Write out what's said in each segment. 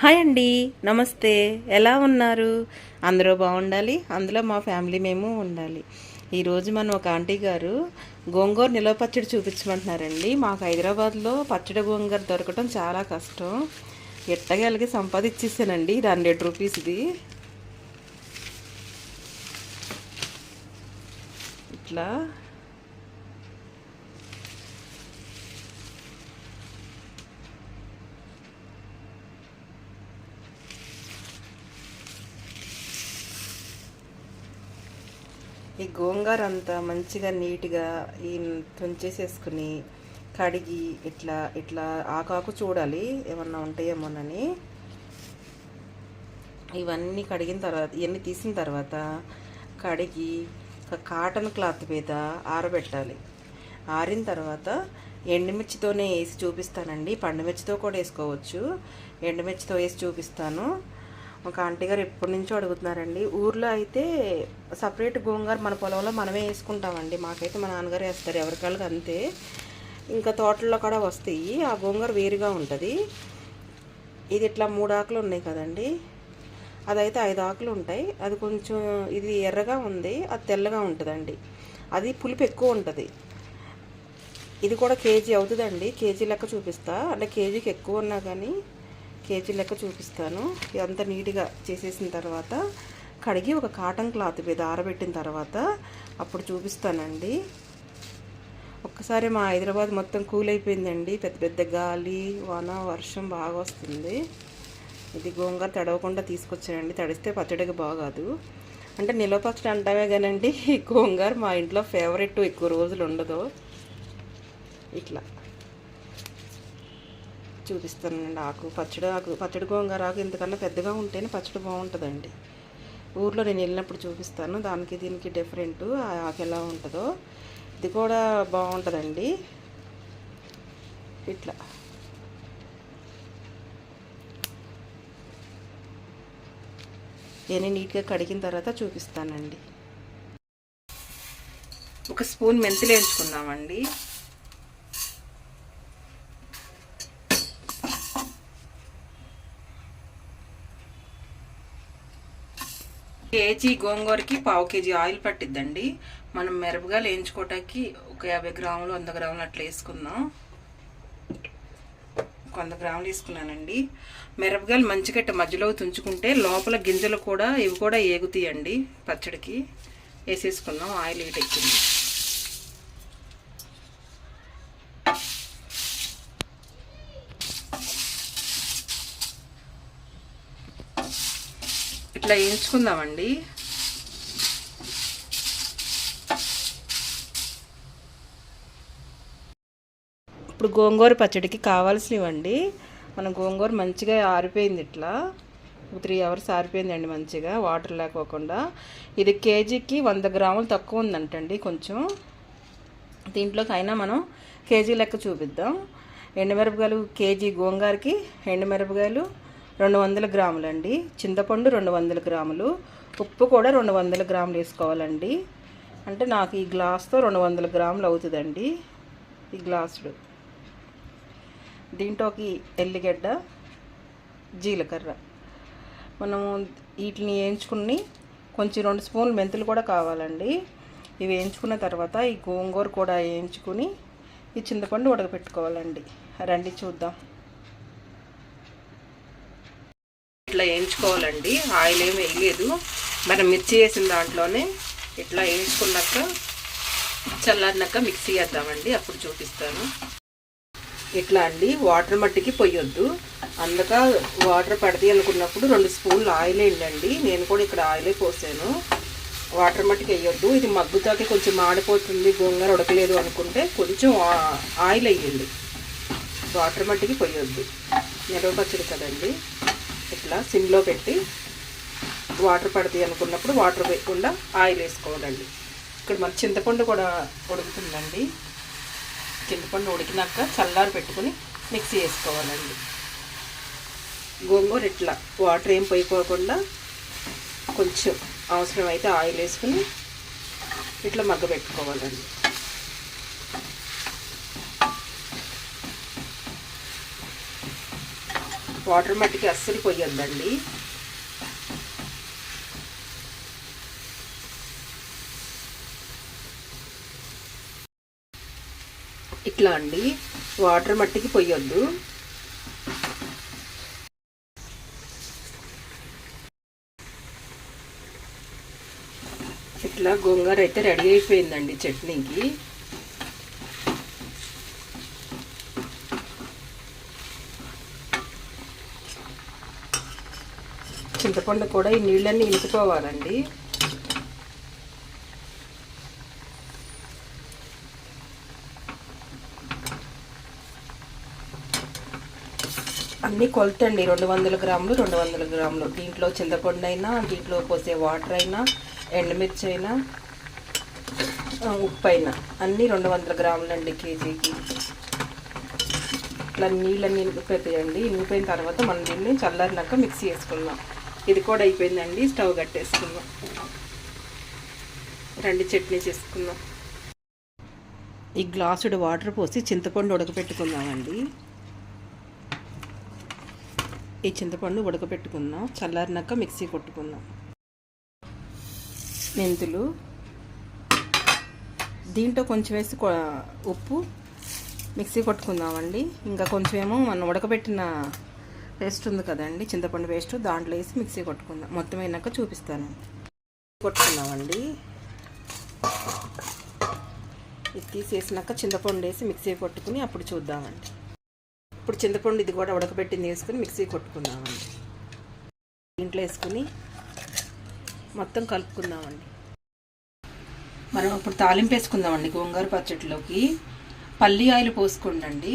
Hi అండి. నమస్తే. ఎలా ఉన్నారు? అందరూ బాగుండాలి. అందులో మా ఫ్యామిలీ మేము ఉండాలి. ఈరోజు మనం ఒక ఆంటీ గారు గోంగూర నిలవ పచ్చడి చూపించమంటున్నారండి. మాకు హైదరాబాద్లో పచ్చడి గోంగూర దొరకటం చాలా కష్టం. ఎట్టగలిగి సంపాదించేసానండి ఇది హండ్రెడ్ రూపీస్ది ఇట్లా ఈ గోంగూర అంతా మంచిగా నీట్గా ఈ తుంచేసేసుకుని కడిగి ఇట్లా ఇట్లా ఆకాకు చూడాలి ఏమన్నా ఉంటాయేమోనని. ఇవన్నీ కడిగిన తర్వాత ఇవన్నీ తీసిన తర్వాత కడిగి ఒక కాటన్ క్లాత్ మీద ఆరబెట్టాలి. ఆరిన తర్వాత ఎండుమిర్చితోనే వేసి చూపిస్తానండి. పండుమిర్చితో కూడా వేసుకోవచ్చు. ఎండుమిర్చితో వేసి చూపిస్తాను. ఒక ఆంటీ గారు ఎప్పటి నుంచో అడుగుతున్నారండి. ఊర్లో అయితే సపరేట్ గోంగూర మన పొలంలో మనమే వేసుకుంటామండి. మాకైతే మా నాన్నగారు వేస్తారు. ఎవరికాళ్ళకి అంతే. ఇంకా తోటల్లో కూడా వస్తాయి. ఆ గోంగూర వేరుగా ఉంటుంది. ఇది ఇట్లా మూడు ఆకులు ఉన్నాయి కదండి. అదైతే ఐదు ఆకులు ఉంటాయి. అది కొంచెం ఇది ఎర్రగా ఉంది. అది తెల్లగా ఉంటుందండి. అది పులుపు ఎక్కువ ఉంటుంది. ఇది కూడా కేజీ అవుతుందండి. కేజీ లెక్క చూపిస్తా. అంటే కేజీకి ఎక్కువ ఉన్నా కానీ కేజీ లెక్క చూపిస్తాను. అంత నీట్గా చేసేసిన తర్వాత కడిగి ఒక కాటన్ క్లాత్ మీద ఆరబెట్టిన తర్వాత అప్పుడు చూపిస్తానండి. ఒక్కసారి మా హైదరాబాద్ మొత్తం కూల్ అయిపోయిందండి. పెద్ద పెద్ద గాలి వాన వర్షం బాగా వస్తుంది. ఇది గోంగూర తడవకుండా తీసుకొచ్చానండి. తడిస్తే పచ్చడికి బాగాదు. అంటే నిలవ పచ్చడి అంటామే కానండి ఈ గోంగూర మా ఇంట్లో ఫేవరెట్ ఎక్కువ రోజులు ఉండదు. ఇట్లా. చూపిస్తానండి. ఆకు పచ్చడి ఆకు పచ్చడి గోంగూర ఆకు ఇంతకన్నా పెద్దగా ఉంటేనే పచ్చడి బాగుంటుందండి. ఊర్లో నేను వెళ్ళినప్పుడు చూపిస్తాను. దానికి దీనికి డిఫరెంట్ ఆ ఆకు ఎలా ఉంటుందో ఇది కూడా బాగుంటుందండి. ఇట్లా. ఇవన్నీ నీట్గా కడిగిన తర్వాత చూపిస్తానండి. ఒక స్పూన్ మెంతులు వేయించుకున్నామండి కేజీ గోంగూరకి పావు కేజీ ఆయిల్ పట్టిద్దండి. మనం మిరపకాయలు వేయించుకోవటానికి ఒక యాభై గ్రాములు వంద గ్రాములు అట్లా వేసుకుందాం. వంద గ్రాములు వేసుకున్నానండి. మిరపకాయలు మంచిగట్ట మధ్యలో తుంచుకుంటే లోపల గింజలు కూడా ఇవి కూడా ఏగుతాయండి పచ్చడికి. వేసేసుకుందాం ఆయిల్ ఎక్కింది ఇట్లా వేయించుకుందామండి. ఇప్పుడు గోంగూర పచ్చడికి కావాల్సినవండి. మన గోంగూర మంచిగా ఆరిపోయింది ఇట్లా. త్రీ అవర్స్ ఆరిపోయిందండి మంచిగా వాటర్ లేకోకుండా. ఇది కేజీకి వంద గ్రాములు తక్కువ ఉందంటండి కొంచెం. దీంట్లోకైనా మనం కేజీ లెక్క చూపిద్దాం. ఎండుమిరపకాయలు కేజీ గోంగూరకి ఎండుమిరపకాయలు రెండు వందల గ్రాములండి. చింతపండు రెండు వందల గ్రాములు. ఉప్పు కూడా రెండు వందల గ్రాములు వేసుకోవాలండి. అంటే నాకు ఈ గ్లాస్తో రెండు వందల గ్రాములు అవుతుందండి. ఈ గ్లాసుడు. దీంట్లోకి ఎల్లిగడ్డ జీలకర్ర. మనము వీటిని వేయించుకుని కొంచెం రెండు స్పూన్లు మెంతులు కూడా కావాలండి. ఇవి వేయించుకున్న తర్వాత ఈ గోంగూర కూడా వేయించుకుని ఈ చింతపండు ఉడకపెట్టుకోవాలండి. రండి చూద్దాం. ఇట్లా వేయించుకోవాలండి. ఆయిల్ ఏమి వేయలేదు. మనం మిర్చి వేసిన దాంట్లోనే ఇట్లా వేయించుకున్నాక చల్లారినాక మిక్సీ వేద్దామండి. అప్పుడు చూపిస్తాను. ఇట్లా అండి. వాటర్ మట్టికి పొయ్యొద్దు. అందుక వాటర్ పడితే అనుకున్నప్పుడు రెండు స్పూన్లు ఆయిల్ వేయండి నేను కూడా ఇక్కడ ఆయిలే పోసాను. వాటర్ మట్టికి వేయొద్దు. ఇది మగ్గుతాకి కొంచెం మాడిపోతుంది. గోంగూర ఉడకలేదు అనుకుంటే కొంచెం ఆయిల్ వేయండి. వాటర్ మట్టికి పొయ్యొద్దు. నిలవ పచ్చడి కదండి. ఇట్లా సిమ్లో పెట్టి వాటర్ పడతాయి అనుకున్నప్పుడు వాటర్ వేయకుండా ఆయిల్ వేసుకోవాలండి. ఇక్కడ మన చింతపండు కూడా ఉడుకుతుందండి. చింతపండు ఉడికినాక చల్లారి పెట్టుకుని మిక్సీ వేసుకోవాలండి. గోంగూర ఇట్లా వాటర్ ఏం పోయిపోకుండా కొంచెం అవసరమైతే ఆయిల్ వేసుకుని ఇట్లా మగ్గ పెట్టుకోవాలండి. వాటర్ మట్టికి అస్సలు పోయొద్దండి ఇట్లా అండి వాటర్ మట్టికి పోయొద్దు ఇట్లా గోంగూర అయితే రెడీ అయిపోయిందండి చట్నీకి. చింతపండు కూడా ఈ నీళ్ళన్నీ ఇనుకుపోవాలండి అన్నీ కొలతండి రెండు వందల గ్రాములు రెండు వందల గ్రాములు. దీంట్లో చింతపండు అయినా దీంట్లో పోసే వాటర్ అయినా ఎండుమిర్చి అయినా ఉప్పు అయినా. అన్నీ రెండు వందల గ్రాములు అండి కేజీకి. ఇట్లా నీళ్ళన్నీ ఇనిగిపోతాయండి ఇనిగిపోయిన తర్వాత మనం దీన్ని చల్లారినాక మిక్సీ వేసుకుందాం. ఇది కూడా అయిపోయిందండి. స్టవ్ కట్టేసుకుందాం. రెండు చట్నీ చేసుకుందాం. ఈ గ్లాసుడు వాటర్ పోసి చింతపండు ఉడకపెట్టుకుందామండి. ఈ చింతపండు ఉడకపెట్టుకుందాం. చల్లారినాక మిక్సీ కొట్టుకుందాం. మెంతులు. దీంట్లో కొంచెం వేసి ఉప్పు. మిక్సీ కొట్టుకుందామండి. ఇంకా కొంచెం ఏమో మనం ఉడకబెట్టిన పేస్ట్ ఉంది కదండి చింతపండు పేస్ట్ దాంట్లో వేసి మిక్సీ కొట్టుకుందాం. మొత్తం అయినాక చూపిస్తాను. కొట్టుకున్నామండి. ఇది తీసేసినాక చింతపండు వేసి మిక్సీ కొట్టుకుని అప్పుడు చూద్దామండి. ఇప్పుడు చింతపండు ఇది కూడా ఉడకబెట్టింది వేసుకుని మిక్సీ కొట్టుకుందామండి. దీంట్లో వేసుకుని మొత్తం కలుపుకుందామండి. మనం ఇప్పుడు తాలింపు వేసుకుందామండి గోంగూర పచ్చడిలోకి పల్లి ఆయిల్ పోసుకోండి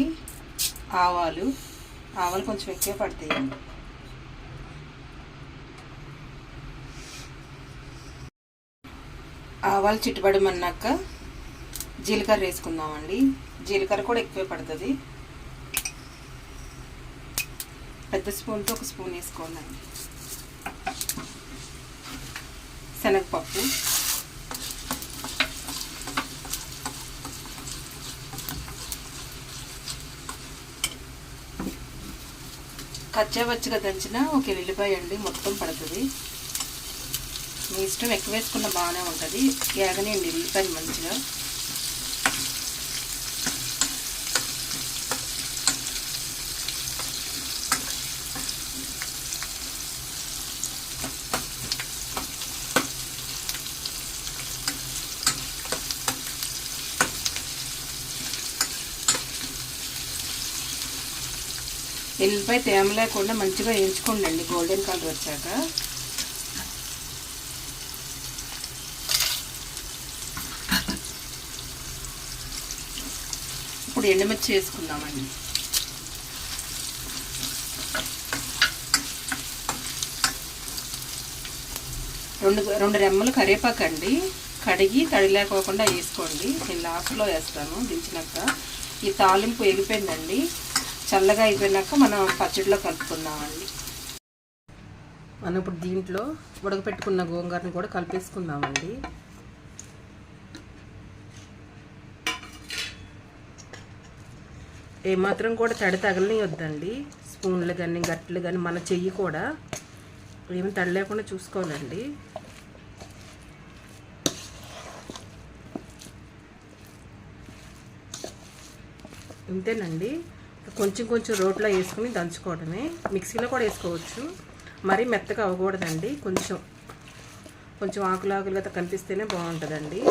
ఆవాలు. ఆవాలు కొంచెం ఎక్కువ పడతాయండి ఆవాలు చిట్టుబడమన్నాక జీలకర్ర వేసుకుందామండి. జీలకర్ర కూడా ఎక్కువే పడుతుంది. పెద్ద స్పూన్తో ఒక స్పూన్ వేసుకోవాలండి. శనగపప్పు. కచ్చావచ్చగా దంచిన ఒక ఎల్లిపాయ అండి మొత్తం పడుతుంది. మీ ఇష్టం ఎక్కువ వేసుకున్న బాగానే ఉంటుంది. ఏగనండి ఎల్లిపాయలు మంచిగా. ఎల్లిపాయ తేమ లేకుండా మంచిగా వేయించుకోండి గోల్డెన్ కలర్ వచ్చాక. ఇప్పుడు ఎండుమిర్చి వేసుకుందామండి. రెండు రెండు రెమ్మలు కరివేపాకు అండి. కడిగి తడి లేకోకుండా వేసుకోండి. నేను లాస్ట్లో వేస్తాను దించినాక. ఈ తాలింపు ఎగిపోయిందండి చల్లగా అయిపోయినాక మనం పచ్చడిలో కలుపుకుందామండి. మనం ఇప్పుడు దీంట్లో ఉడకపెట్టుకున్న గోంగూరని కూడా కలిపేసుకుందామండి. ఏమాత్రం కూడా తడి తగలని వద్దండి స్పూన్లు కానీ గట్లు కానీ మన చెయ్యి కూడా ఏమి తడి లేకుండా చూసుకోవాలండి. ఇంతేనండి. కొంచెం కొంచెం రోట్లో వేసుకుని దంచుకోవడమే. మిక్సీలో కూడా వేసుకోవచ్చు. మరీ మెత్తగా అవ్వకూడదండి. కొంచెం కొంచెం ఆకులు ఆకులుగా కనిపిస్తేనే బాగుంటుందండి.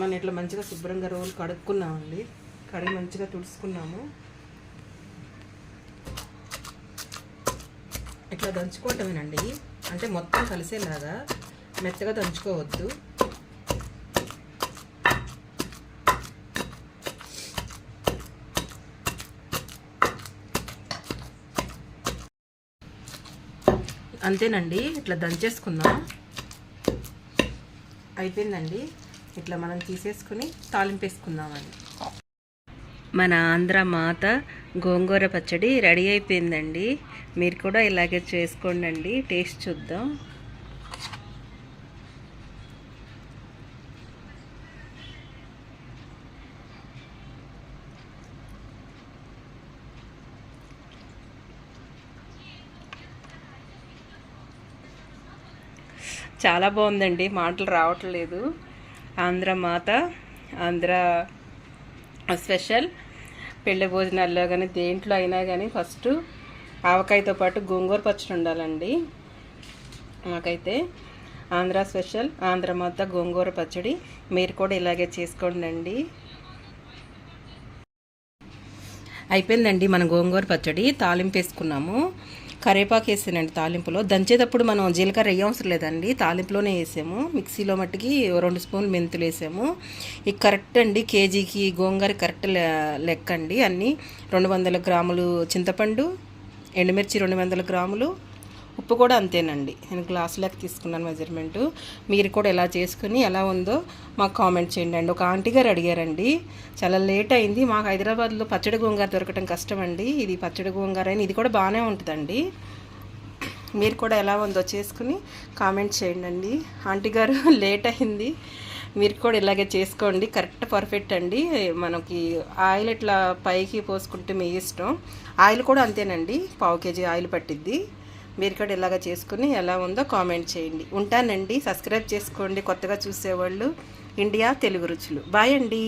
మనం ఇట్లా మంచిగా శుభ్రంగా రోలు కడుక్కున్నామండి. కడిగి మంచిగా తుడుచుకున్నాము. ఇట్లా దంచుకోవటమేనండి. అంటే మొత్తం కలిసేలాగా మెత్తగా దంచుకోవద్దు. అంతేనండి. ఇట్లా దంచేసుకుందాం. అయిపోయిందండి. ఇట్లా మనం తీసేసుకుని తాలింపేసుకుందామండి. మన ఆంధ్ర మాత గోంగూర పచ్చడి రెడీ అయిపోయిందండి. మీరు కూడా ఇలాగే చేసుకోండి టేస్ట్ చూద్దాం. చాలా బాగుందండి. మాటలు రావట్లేదు ఆంధ్ర మాత ఆంధ్ర స్పెషల్. పెళ్ళి భోజనాల్లో కానీ దేంట్లో అయినా కానీ ఫస్ట్ ఆవకాయతో పాటు గోంగూర పచ్చడి ఉండాలండి. మాకైతే ఆంధ్ర స్పెషల్ ఆంధ్ర మాత గోంగూర పచ్చడి. మీరు కూడా ఇలాగే చేసుకోండి అయిపోయిందండి మన గోంగూర పచ్చడి. తాలింపు వేసుకున్నాము. కరేపాకు వేసానండి తాలింపులో. దంచేటప్పుడు మనం జీలకర్ర వేయ అవసరం లేదండి. తాలింపులోనే వేసాము. మిక్సీలో మట్టుకి రెండు స్పూన్లు మెంతులు వేసాము. ఇది కరెక్ట్ అండి కేజీకి గోంగూర కరెక్ట్ లె- లెక్క అండి. అన్నీ రెండు వందల గ్రాములు చింతపండు ఎండుమిర్చి రెండు వందల గ్రాములు ఉప్పు కూడా అంతేనండి. నేను గ్లాస్ తీసుకున్నాను మెజర్మెంటు మీరు కూడా ఎలా చేసుకుని ఎలా ఉందో మాకు కామెంట్ చేయండి. అండి ఒక ఆంటీ గారు అడిగారండి చాలా లేట్ అయింది. మాకు హైదరాబాద్లో పచ్చడి గోంగార దొరకటం కష్టం అండి ఇది పచ్చడి గోంగార అని. ఇది కూడా బాగానే ఉంటుందండి. మీరు కూడా ఎలా ఉందో చేసుకుని కామెంట్ చేయండి అండి ఆంటీ గారు లేట్ అయింది. మీరు కూడా ఇలాగే చేసుకోండి. కరెక్ట్ పర్ఫెక్ట్ అండి. మనకి ఆయిల్ ఇట్లా పైకి పోసుకుంటే మీ ఇష్టం. ఆయిల్ కూడా అంతేనండి. పావు కేజీ ఆయిల్ పట్టిద్ది. మీరు కూడా ఇలాగ చేసుకుని ఎలా ఉందో కామెంట్ చేయండి. ఉంటానండి. సబ్స్క్రైబ్ చేసుకోండి. కొత్తగా చూసేవాళ్ళు ఇండియా తెలుగు రుచులు. బాయ్ అండి.